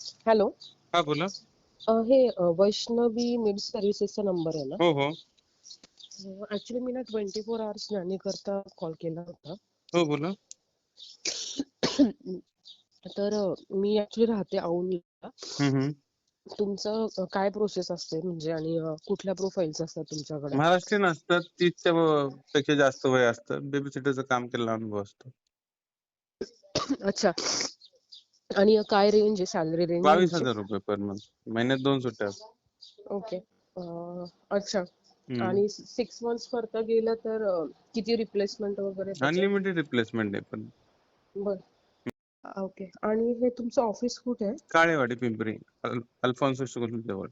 Hello. हा बोला. अ, हे अ, वैष्णवी मिड सर्व्हिसेसचा नंबर आहे ना? हो हो. ऍक्च्युली मी ना ट्वेंटी फोर आवर्स नानी करता कॉल केला होता. हो बोला. तर अ, मी ऍक्च्युली राहते औंधला. हम्म, हम्म. तुमचं अ, काय प्रोसेस असते? म्हणजे आणि अ, कुठल्या प्रोफाईल्स असतात तुमच्याकडे? महाराष्ट्रीयन असतात तीसच्या व- पेक्षा जास्त वय असतं. बेबी सिटरचं काम केलेला अनुभव असतो. अच्छा. आणि काय रेंज आहे? सॅलरी रेंज बावीस हजार रुपये पर मंथ महिन्यात दोन सुट्ट्या. ओके अच्छा. आणि सिक्स मंथ्स करता गेलं तर अ, किती रिप्लेसमेंट वगैरे? अनलिमिटेड रिप्लेसमेंट आहे पण. बर. ओके आणि हे तुमचं ऑफिस कुठे आहे? काळेवाडी पिंपरी. अल- अल्फॉन्सो स्कूल जवळ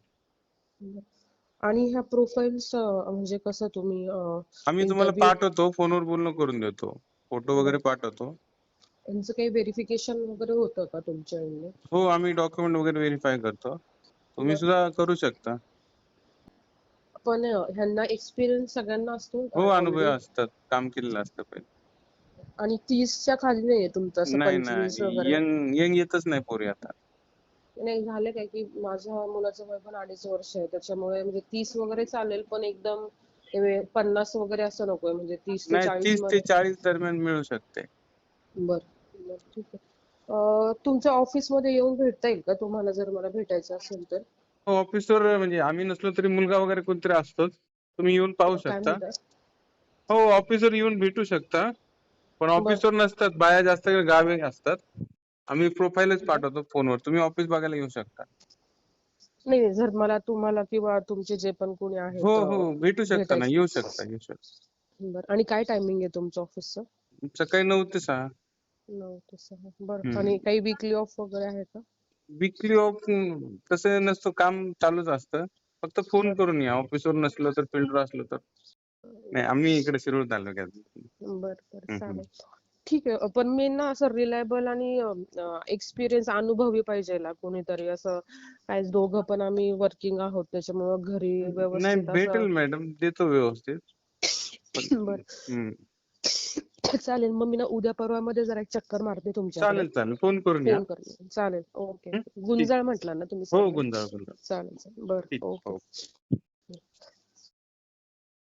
आणि ह्या प्रोफाईल्स म्हणजे कसं तुम्ही अ, आम्ही तुम्हाला Interview- पाठवतो. फोनवर बोलणं करून देतो. फोटो वगैरे पाठवतो. यांचं काही व्हेरिफिकेशन वगैरे होतं का तुमच्या एंडने हो आम्ही डॉक्युमेंट वगैरे व्हेरीफाय करतो. तुम्ही. सुद्धा करू शकता. पण ह्यांना एक्सपिरियन्स सगळ्यांना असतो? हो अनुभव? असतात. काम केलेलं असतं पहिले. आणि तीसच्या खाली नाहीये तुमचं असं नाही नाही. वगैरे? यंग यंग येतच नाही पोरी आता. नाही झालं काय की माझ्या मुलाचं वय पण अडीच वर्ष आहे. त्याच्यामुळे म्हणजे तीस वगैरे चालेल पण एकदम ते वे- पन्नास वगैरे असं नकोय म्हणजे तीस ते नाही चाळीस तीस ते मध्ये. चाळीस दरम्यान मिळू शकते. बर. बर ठीक आहे. तुमच्या ऑफिसमध्ये येऊन भेटता येईल का? तुम्हाला जर मला भेटायचं असेल तर. हो ऑफिसवर म्हणजे आम्ही नसलो तरी मुलगा वगैरे कोणतरी असतोच. तुम्ही येऊन पाहू काय शकता. म्हणता? हो ऑफिसवर येऊन भेटू शकता. पण ऑफिसवर नसतात. बाया जास्त करून गावी असतात. आम्ही प्रोफाईलच पाठवतो फोनवर. तुम्ही ऑफिस बघायला येऊ शकता. नाही नाही, जर मला तुम्हाला किंवा तुमचे जे पण कोणी आहेत हो अ, हो भेटू शकता ना? भेटायचं. येऊ शकता येऊ शकता. बरं. आणि काय टायमिंग आहे तुमच्या ऑफिसचं? सकाळी नऊ ते सहा. नऊ ते सहा बरं. आणि काही विकली ऑफ वगैरे आहे का? विकली ऑफ तसं नसतं. काम चालूच असतं. फक्त फोन. करून या. ऑफिसवर नसलं तर फील्डवर असलो तर. नाही आम्ही इकडे शिरूर तालुक्यात. बरं बरं. चालेल. ठीक आहे. पण मी ना असं रिलायबल आणि एक्सपिरियन्स अनुभवी पाहिजे कोणीतरी. असं काय दोघं पण आम्ही वर्किंग आहोत. त्याच्यामुळं घरी नाही व्यवस्थित भेटेल मॅडम देतो व्यवस्थित. बरं. चालेल मग मी ना उद्या परवा मध्ये जरा एक चक्कर मारते तुमच्याकडे. चालेल चालेल. फोन करून या. फोन करते चालेल. ओके. हं? गुंजाळ म्हटलं ना तुम्ही हो? गुंजाळ गुंजाळ. चालेल चालेल. बरं. ठीक ओके. हो.